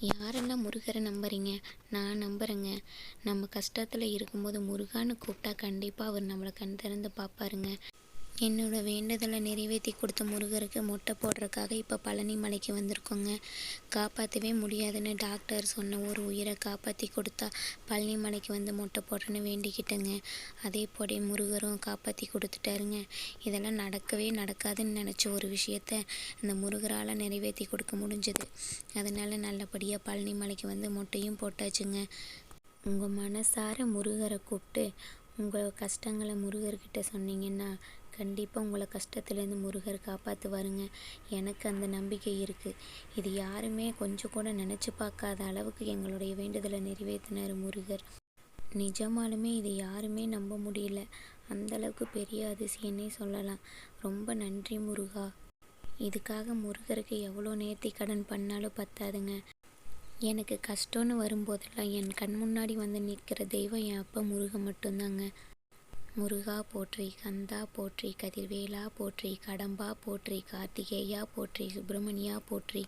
யாரெல்லாம் முருகரை நம்புறீங்க? நான் நம்புகிறேங்க நம்ம கஷ்டத்தில் இருக்கும்போது முருகான்னு கூப்பிட்டா கண்டிப்பாக அவர் நம்மளை கண் திறந்து பார்ப்பாருங்க என்னோடய வேண்டுதலை நிறைவேற்றி கொடுத்த முருகருக்கு மொட்டை போடுறதுக்காக இப்போ பழனி மலைக்கு வந்திருக்கோங்க. காப்பாற்றவே முடியாதுன்னு டாக்டர் சொன்ன ஒரு உயிரை காப்பாற்றி கொடுத்தா பழனி மலைக்கு வந்து மொட்டை போடுறேன்னு வேண்டிக்கிட்டேங்க. அதே போல முருகரும் காப்பாற்றி கொடுத்துட்டாருங்க. இதெல்லாம் நடக்கவே நடக்காதுன்னு நினச்ச ஒரு விஷயத்த இந்த முருகரால் நிறைவேற்றி கொடுக்க முடிஞ்சது. அதனால் நல்லபடியாக பழனி மலைக்கு வந்து மொட்டையும் போட்டாச்சுங்க. உங்கள் மனசார முருகரை கூப்பிட்டு உங்கள் கஷ்டங்களை முருகர்கிட்ட சொன்னீங்கன்னா கண்டிப்பாக உங்களை கஷ்டத்துலேருந்து முருகர் காப்பாற்றுவாருங்க எனக்கு அந்த நம்பிக்கை இருக்குது இது யாருமே கொஞ்சம் கூட நினச்சி பார்க்காத அளவுக்கு எங்களுடைய வேண்டுதலை நிறைவேற்றினார் முருகர். நிஜமாலுமே இதை யாருமே நம்ப முடியல. அந்தளவுக்கு பெரிய அதிசயன்னே சொல்லலாம். ரொம்ப நன்றி முருகா. இதுக்காக முருகருக்கு எவ்வளோ நேர்த்தி கடன் பண்ணாலும் பத்தாதுங்க. எனக்கு கஷ்டம்னு வரும்போதெல்லாம் என் கண் முன்னாடி வந்து நிற்கிற தெய்வம் என் அப்பா முருகன் மட்டும்தாங்க. முருகா போற்றி கந்தா போற்றி கதிர்வேலா போற்றி கடம்பா போற்றி கார்த்திகேயா போற்றி சுப்பிரமணியா போற்றி